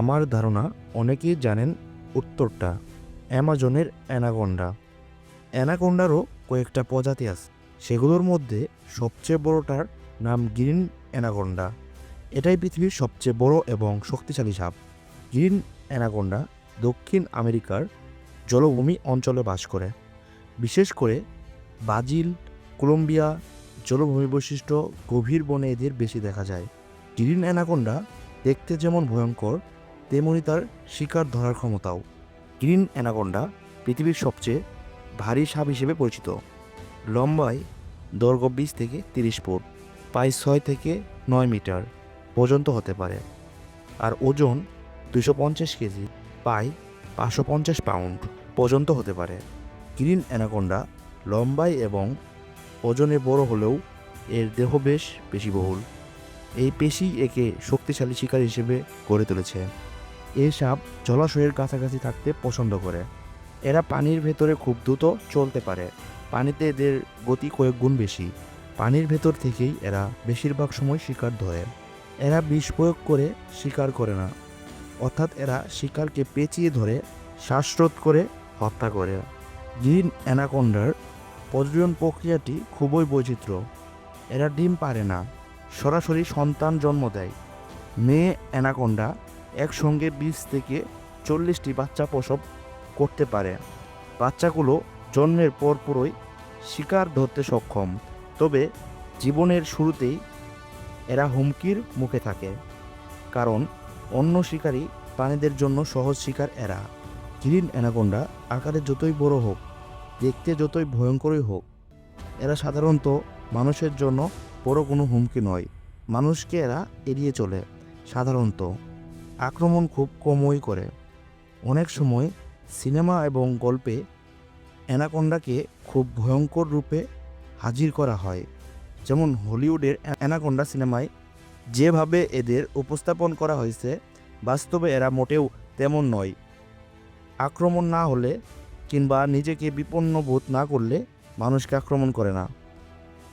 আমার ধারণা অনেকেই জানেন উত্তরটা, অ্যামাজনের অ্যানাকোন্ডা। অ্যানাকোন্ডারও কয়েকটা প্রজাতি আছে, সেগুলোর মধ্যে সবচেয়ে বড়টার নাম গ্রিন অ্যানাকোন্ডা। এটাই পৃথিবীর সবচেয়ে বড় এবং শক্তিশালী সাপ। গ্রিন অ্যানাকোন্ডা দক্ষিণ আমেরিকার জলভূমি অঞ্চলে বাস করে। বিশেষ করে ব্রাজিল, কলম্বিয়া জলভূমি বৈশিষ্ট্য গভীর বনে এদের বেশি দেখা যায়। গ্রিন অ্যানাকোন্ডা দেখতে যেমন ভয়ঙ্কর তেমনি তার শিকার ধরার ক্ষমতাও। গ্রিন অ্যানাকোন্ডা পৃথিবীর সবচেয়ে ভারী সাপ হিসেবে পরিচিত। লম্বায় দৈর্ঘ্য বিশ থেকে তিরিশ ফুট প্রায় ছয় থেকে নয় মিটার পর্যন্ত হতে পারে। আর ওজন দুশো পঞ্চাশ কেজি প্রায় পাঁচশো পঞ্চাশ পাউন্ড পর্যন্ত হতে পারে। গ্রিন অ্যানাকোন্ডা লম্বায় এবং ওজনে বড় হলেও এর দেহ বেশ পেশিবহুল। এই পেশি একে শক্তিশালী শিকার হিসেবে গড়ে তুলেছে। এই সাপ জলাশয়ের কাছাকাছি থাকতে পছন্দ করে। এরা পানির ভেতরে খুব দ্রুত চলতে পারে। পানিতে এদের গতি কয়েক গুণ বেশি। পানির ভেতর থেকেই এরা বেশিরভাগ সময় শিকার ধরে। এরা বিষ প্রয়োগ করে শিকার করে না। অর্থাৎ এরা শিকারকে পেঁচিয়ে ধরে, শ্বাসরোধ করে, হত্যা করে। গ্রিন অ্যানাকোন্ডার প্রজনন প্রক্রিয়াটি খুবই বৈচিত্র্য। এরা ডিম পারে না। সরাসরি সন্তান জন্ম দেয়। মেয়ে অ্যানাকোন্ডা একসঙ্গে বিশ থেকে চল্লিশটি বাচ্চা প্রসব করতে পারে। বাচ্চাগুলো জন্মের পরপরই শিকার ধরতে সক্ষম, তবে জীবনের শুরুতেই এরা হুমকির মুখে থাকে, কারণ অন্য শিকারী প্রাণীদের জন্য সহজ শিকার এরা। গ্রিন অ্যানাকোন্ডা আকারে যতই বড় হোক, দেখতে যতই ভয়ঙ্করই হোক, এরা সাধারণত মানুষের জন্য বড় কোনো হুমকি নয়। মানুষকে এরা এড়িয়ে চলে, সাধারণত। আক্রমণ খুব কমই করে। অনেক সময় সিনেমা এবং গল্পে অ্যানাকোন্ডাকে খুব ভয়ঙ্কর রূপে হাজির করা হয়। যেমন হলিউডের অ্যানাকোন্ডা সিনেমায় যেভাবে এদের উপস্থাপন করা হয়েছে, বাস্তবে এরা মোটেও তেমন নয়। আক্রমণ না হলে কিংবা নিজেকে বিপন্ন বোধ না করলে মানুষকে আক্রমণ করে না।